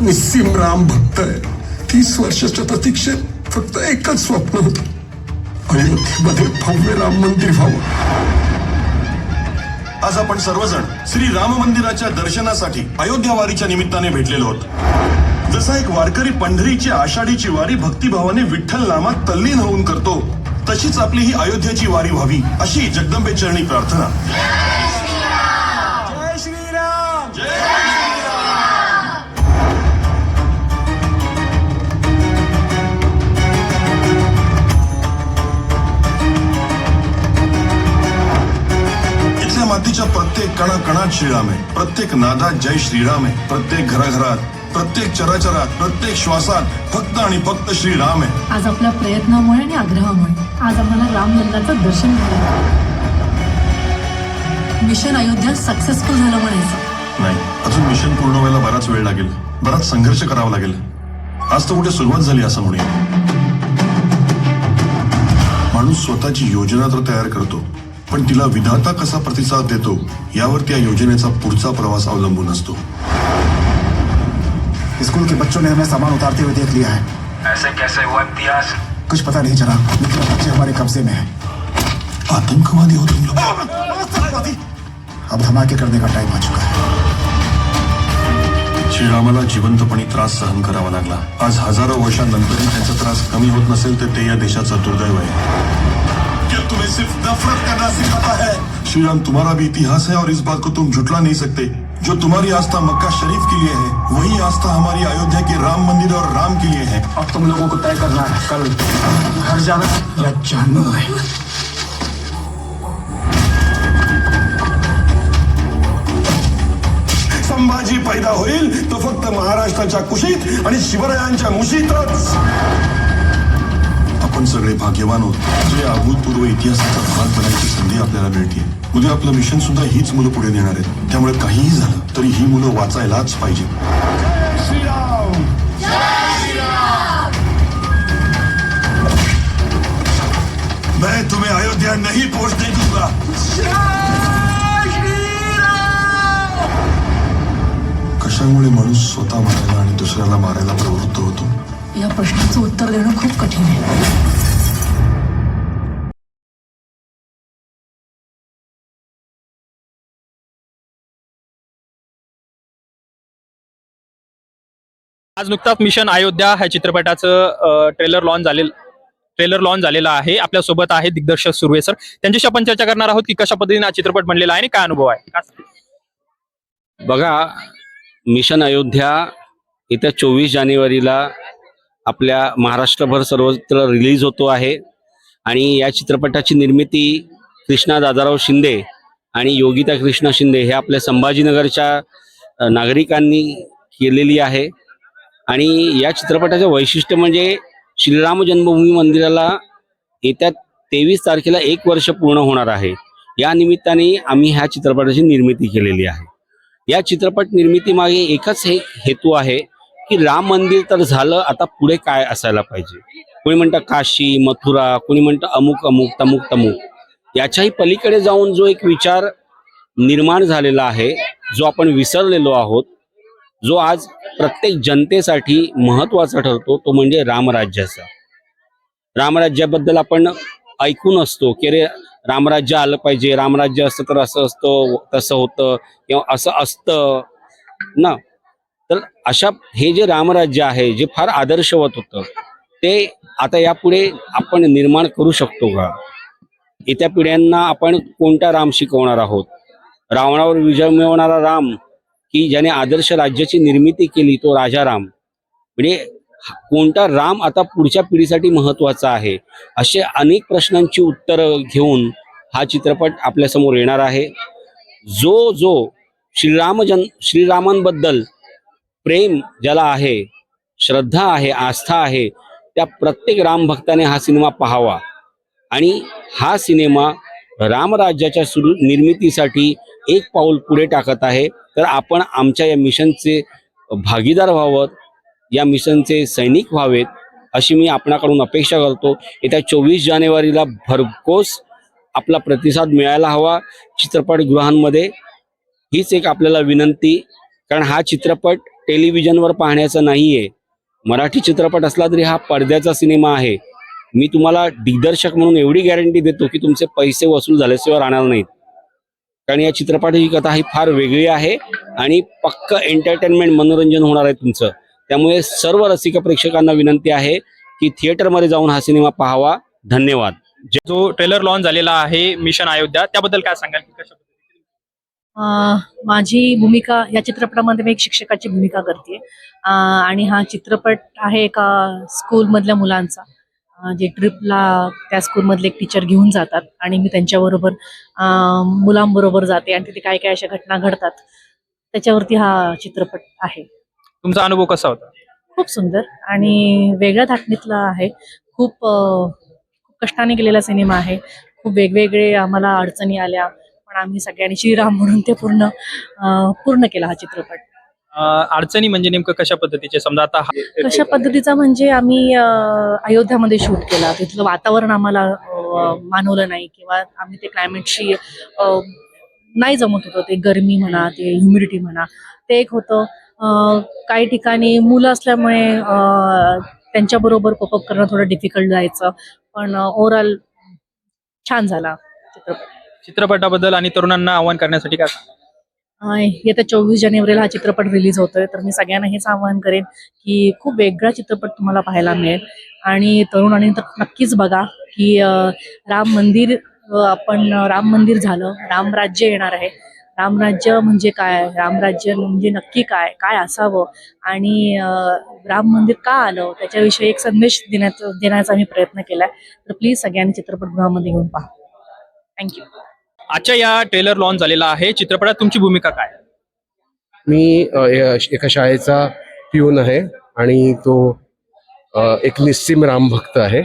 निस्सिम राम भक्त आहे. तीस वर्षाच्या प्रतीक्षेत फक्त एकच स्वप्न होत. अयोध्येमध्ये भव्य राम मंदिर व्हावं. आज आपण सर्वजण श्री राम मंदिराच्या दर्शनासाठी अयोध्या वारीच्या निमित्ताने भेटलेलो आहोत. जसा एक वारकरी पंढरीची आषाढीची वारी भक्तिभावाने विठ्ठल नामात तल्लीन होऊन करतो तशीच आपली ही अयोध्याची वारी व्हावी अशी जगदंबे चरणी प्रार्थना. मातीच्या प्रत्येक कणा कणात श्रीराम आहे. प्रत्येक नादात जय श्रीराम आहे. प्रत्येक घराघरात प्रत्येक चराचरात प्रत्येक श्वासात फक्त आणि फक्त श्रीराम आहे. आज आपल्या प्रयत्नामुळे आणि आग्रहामुळे आज आम्हाला रामलल्लाचं दर्शन मिळालं. मिशन अयोध्या सक्सेसफुल झालं म्हणायचं. नाही अजून मिशन पूर्ण व्हायला बराच वेळ लागेल. बराच संघर्ष करावा लागेल. आज तर कुठे सुरुवात झाली असं म्हणूया. माणूस स्वतःची योजना तर तयार करतो. पण तिला विधाता कसा प्रतिसाद देतो यावर त्या योजनेचा पुढचा प्रवास अवलंबून असतो. स्कूल के बच्चों ने हमें सामान उतारते हुए देख लिया है। ऐसे कैसे हुआ इम्तियाज कुछ पता नहीं चला लेकिन बच्चे हमारे कब्जे में है। आतंकवादी हो तुम लोग। अब धमाके करने का टाइम आ चुका है। श्रीरामाला जिवंतपणी त्रास सहन करावा लागला. आज हजारो वर्षांनंतरही त्यांचा त्रास कमी होत नसेल तर ते या देशाचं दुर्दैव आहे. तुम्हें सिर्फ नफरत करना सिखाता है श्री राम तुम्हारा भी इतिहास है और इस बात को तुम झुटला नहीं सकते। जो तुम्हारी आस्था मक्का शरीफ के लिए है वही आस्था हमारी अयोध्या के राम मंदिर और राम के लिए है। अब तुम लोगों को तय करना है कल घर जाना या जानना है। संभाजी पैदा होईल तो फक्त महाराष्ट्राच्या कुशीत आणि शिवरायांच्या मुशीतच. आपण सगळे भाग्यवान होत. जे अभूतपूर्व इतिहासाचा भाग बनायची संधी आपल्याला मिळते उद्या आपलं मिशन सुद्धा हीच मुलं पुढे नेणार आहेत. त्यामुळे काहीही झालं तरी ही मुलं वाचायलाच पाहिजे. मैं तुम्हें अयोध्या नहीं पहुंचने दूंगा। कशामुळे माणूस स्वतः मारायला आणि दुसऱ्याला मारायला प्रवृत्त होतो? या प्रश्नाचं उत्तर देणं खूप कठीण आहे. आज नुकताच मिशन अयोध्या ह्या चित्रपटाचं ट्रेलर लॉन्च झालेलं ट्रेलर लॉन्च झालेला आहे. आपल्यासोबत आहे दिग्दर्शक सुर्वे सर. त्यांच्याशी आपण चर्चा करणार आहोत की कशा पद्धतीने हा चित्रपट बनलेला आहे आणि काय अनुभव आहे. बघा मिशन अयोध्या येत्या चोवीस जानेवारीला आपल्या महाराष्ट्रभर सर्वत्र रिलीज होतो आहे. आणि या चित्रपटाची निर्मिती कृष्णा दादाराव शिंदे आणि योगिता कृष्णा शिंदे हे आपल्या संभाजीनगरच्या नागरिकांनी केलेली आहे. आणि या चित्रपटाचं वैशिष्ट्य म्हणजे श्रीराम जन्मभूमी मंदिराला येत्या तेवीस तारखेला एक वर्ष पूर्ण होणार आहे. या निमित्ताने आम्ही ह्या चित्रपटाची निर्मिती केलेली आहे. या चित्रपट निर्मितीमागे एकच हे हेतू आहे की राम मंदिर तर झालं आता पुढे काय असायला पाहिजे? कोणी म्हणतं काशी मथुरा कोणी म्हणतं अमुक अमुक तमुक तमुक. याच्याही पलीकडे जाऊन जो एक विचार निर्माण झालेला आहे जो आपण विसरलेलो आहोत जो आज प्रत्येक जनतेसाठी महत्त्वाचा ठरतो तो म्हणजे रामराज्याचा. रामराज्याबद्दल आपण ऐकून असतो की अरे रामराज्य आलं पाहिजे रामराज्य असतं तर असं असतं तसं होतं किंवा असं असतं ना? तर अशा हे जे रामराज्य आहे जे फार आदर्शवत होतं ते आता यापुढे आपण निर्माण करू शकतो का? येत्या पिढ्यांना आपण कोणता राम शिकवणार आहोत? रावणावर विजय मिळवणारा राम की ज्याने आदर्श राज्याची निर्मिती केली तो राजा राम? म्हणजे कोणता राम आता पुढच्या पिढीसाठी महत्त्वाचा आहे? असे अनेक प्रश्नांची उत्तरं घेऊन हा चित्रपट आपल्यासमोर येणार आहे. जो जो श्रीराम जन श्रीरामांबद्दल प्रेम ज्याला आहे श्रद्धा आहे आस्था आहे त्या प्रत्येक रामभक्ताने हा सिनेमा पाहावा. आणि हा सिनेमा रामराज्याच्या सुरू निर्मितीसाठी एक पाऊल पुढे टाकत आहे. तर आपण आमच्या या मिशनचे भागीदार व्हावं या मिशनचे सैनिक व्हावेत अशी मी आपणाकडून अपेक्षा करतो. येत्या चोवीस जानेवारीला भरघोस आपला प्रतिसाद मिळायला हवा. चित्रपटगृहांमध्ये हीच एक आपल्याला विनंती. कारण हा चित्रपट टेलिव्हिजनवर पाहण्याचा नाहीये. मराठी चित्रपट असला तरी हा पडद्याचा सिनेमा आहे. मी तुम्हाला दिग्दर्शक म्हणून एवढी गॅरंटी देतो की तुमचे पैसे वसूल झाल्याशिवाय राहणार नाहीत. कारण या चित्रपटाची कथा ही फार वेगळी आहे आणि पक्क एंटरटेनमेंट मनोरंजन होणार आहे तुमचं. त्यामुळे सर्व रसिक प्रेक्षकांना विनंती आहे की थिएटरमध्ये जाऊन हा सिनेमा पाहावा. धन्यवाद. जो ट्रेलर लॉन्च झालेला आहे मिशन अयोध्या त्याबद्दल काय सांगाल की कशा पद्धतीने अं, माझी भूमिका या चित्रपटामध्ये मी एक शिक्षकाची भूमिका करते. आणि हा चित्रपट आहे एका स्कूलमधल्या मुलांचा. जे ट्रिपला त्या स्कूलमधले एक टीचर घेऊन जातात आणि मी त्यांच्याबरोबर मुलांबरोबर जाते आणि तिथे काय काय अशा घटना घडतात त्याच्यावरती हा चित्रपट आहे. तुमचा अनुभव कसा होता? खूप सुंदर आणि वेगळ्या धाटणीतला आहे. खूप कष्टाने केलेला सिनेमा आहे. खूप वेगवेगळे आम्हाला अडचणी आल्या. पण आम्ही सगळ्यांनी श्रीराम म्हणून ते पूर्ण पूर्ण केला हा चित्रपट. अडचणी म्हणजे नेमकं कशा पद्धतीचे? समजा आता कशा पद्धतीचा म्हणजे आम्ही अयोध्यामध्ये शूट केला. तिथलं वातावरण आम्हाला मानवलं नाही किंवा आम्ही ते क्लायमेटशी नाही जमत होतं. ते गरमी म्हणा ते ह्युमिडिटी म्हणा. ते एक होतं. काही ठिकाणी मुलं असल्यामुळे त्यांच्याबरोबर पॉपअप करणं थोडं डिफिकल्ट जायचं. पण ओव्हरऑल छान झाला चित्रपट. चित्रपटाबद्दल आणि तरुणांना आव्हान करण्यासाठी काय सांगाल? अं, येत्या चोवीस जानेवारीला हा चित्रपट रिलीज होतोय तर मी सगळ्यांना हेच आवाहन करेन की खूप वेगळा चित्रपट तुम्हाला पाहायला मिळेल. आणि तरुणांनी तर नक्कीच बघा की अं, राम मंदिर अं, आपण राम मंदिर झालं रामराज्य येणार आहे. रामराज्य म्हणजे काय? रामराज्य म्हणजे नक्की काय? काय असावं? आणि अं, राम मंदिर का आलं? त्याच्याविषयी एक संदेश देण्याचा देण्याचा मी प्रयत्न केलाय. तर प्लीज सगळ्यांनी चित्रपटगृहामध्ये येऊन पहा. थँक्यू आजच्या या ट्रेलर लॉन्च झालेला आहे. चित्रपटात तुमची भूमिका काय? मी अ, ए- एका शाळेचा पिऊन आहे आणि तो अ, एक निस्सिम रामभक्त आहे.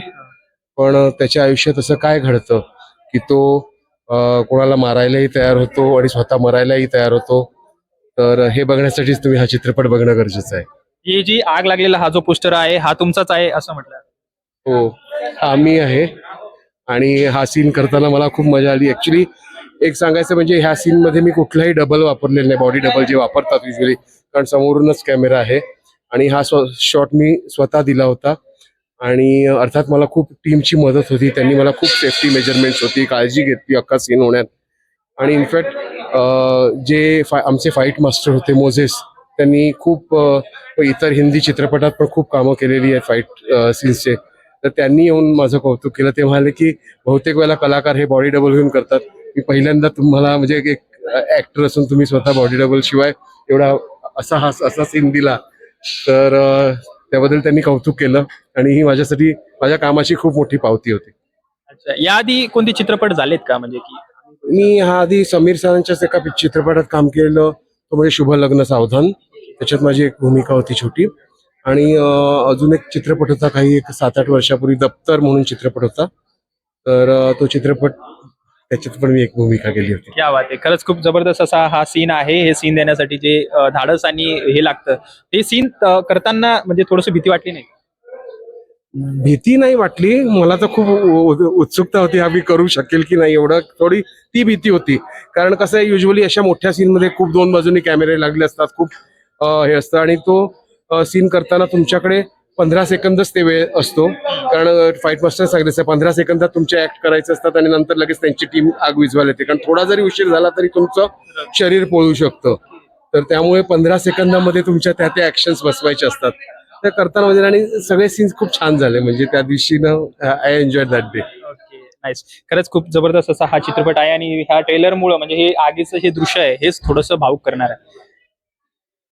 पण त्याच्या आयुष्यात असं काय घडतं की तो अ, कोणाला मारायलाही तयार होतो आणि स्वतः मरायलाही तयार होतो. तर हे बघण्यासाठीच तुम्ही हा चित्रपट बघणं गरजेचं आहे. ही जी आग लागलेला हा जो पोस्टर आहे हा तुमचाच आहे असं म्हटलं. हो हा मी आहे. आणि हा सीन करताना मला खूप मजा आली. ऍक्च्युली एक सांगायचं म्हणजे ह्या सीनमध्ये मी कुठलाही डबल वापरलेलं नाही. बॉडी डबल जे वापरतात युजली कारण समोरूनच कॅमेरा आहे. आणि हा शॉट मी स्वतः दिला होता. आणि अर्थात मला खूप टीमची मदत होती. त्यांनी मला खूप सेफ्टी मेजरमेंट्स होती. काळजी घेतली अख्खा सीन होण्यात. आणि इनफॅक्ट जे फा आमचे फाईट मास्टर होते मोझेस त्यांनी खूप इतर हिंदी चित्रपटात पण खूप कामं केलेली आहेत फाईट सीन्सचे तर त्यांनी येऊन माझं कौतुक केलं. ते म्हणाले की बहुतेक वेळेला कलाकार हे बॉडी डबल घेऊन करतात. मी पहिल्यांदा तुम्हाला म्हणजे एक ऍक्टर असून तुम्ही स्वतः बॉडी डबल शिवाय एवढा असा हा असा सीन दिला. तर त्याबद्दल त्यांनी कौतुक केलं आणि ही माझ्यासाठी माझ्या कामाची खूप मोठी पावती होती. याआधी कोणते चित्रपट झालेत का? म्हणजे की मी हा आधी समीर सरांच्याच एका चित्रपटात काम केलेलं तो म्हणजे शुभ लग्न सावधान. त्याच्यात माझी एक भूमिका होती छोटी. आणि अजून एक चित्रपट होता काही एक सात आठ वर्षापूर्वी दप्तर म्हणून चित्रपट होता. तर तो चित्रपट त्याच्यात पण मी एक भूमिका केली होती. क्या बात आहे. खरंच खूप जबरदस्त असा हा सीन आहे. हे सीन देण्यासाठी जे अं, धाडस आणि हे लागतं. ते सीन करताना म्हणजे थोडस भीती वाटली नाही? भीती नाही वाटली. मला तर खूप उ- उ- उत्सुकता होती. हा मी करू शकेल की नाही एवढं. थोडी ती भीती होती. कारण कसं आहे युजली अशा मोठ्या सीनमध्ये खूप दोन बाजूनी कॅमेरे लागले असतात. खूप अं, हे असतं. आणि तो सीन करताना तुमच्याकडे पंधरा सेकंदच ते वेळ असतो. कारण फाईट मास्टर सांगितलं पंधरा सेकंदात तुमचे ऍक्ट करायचे असतात आणि नंतर लगेच त्यांची टीम आग विजवायला येते. कारण थोडा जरी उशीर झाला तरी तुमचं शरीर पळू शकतं. तर त्यामुळे पंधरा सेकंदामध्ये तुमच्या त्या त्या ऍक्शन्स बसवायचे असतात. ते करताना म्हणजे आणि सगळे सीन्स खूप छान झाले. म्हणजे त्या दिवशी ना I enjoy that day nice खरंच खूप जबरदस्त असा हा चित्रपट आहे आणि ह्या ट्रेलरमुळे म्हणजे हे आगीचं हे दृश्य आहे हेच थोडंसं भावुक करणार आहे.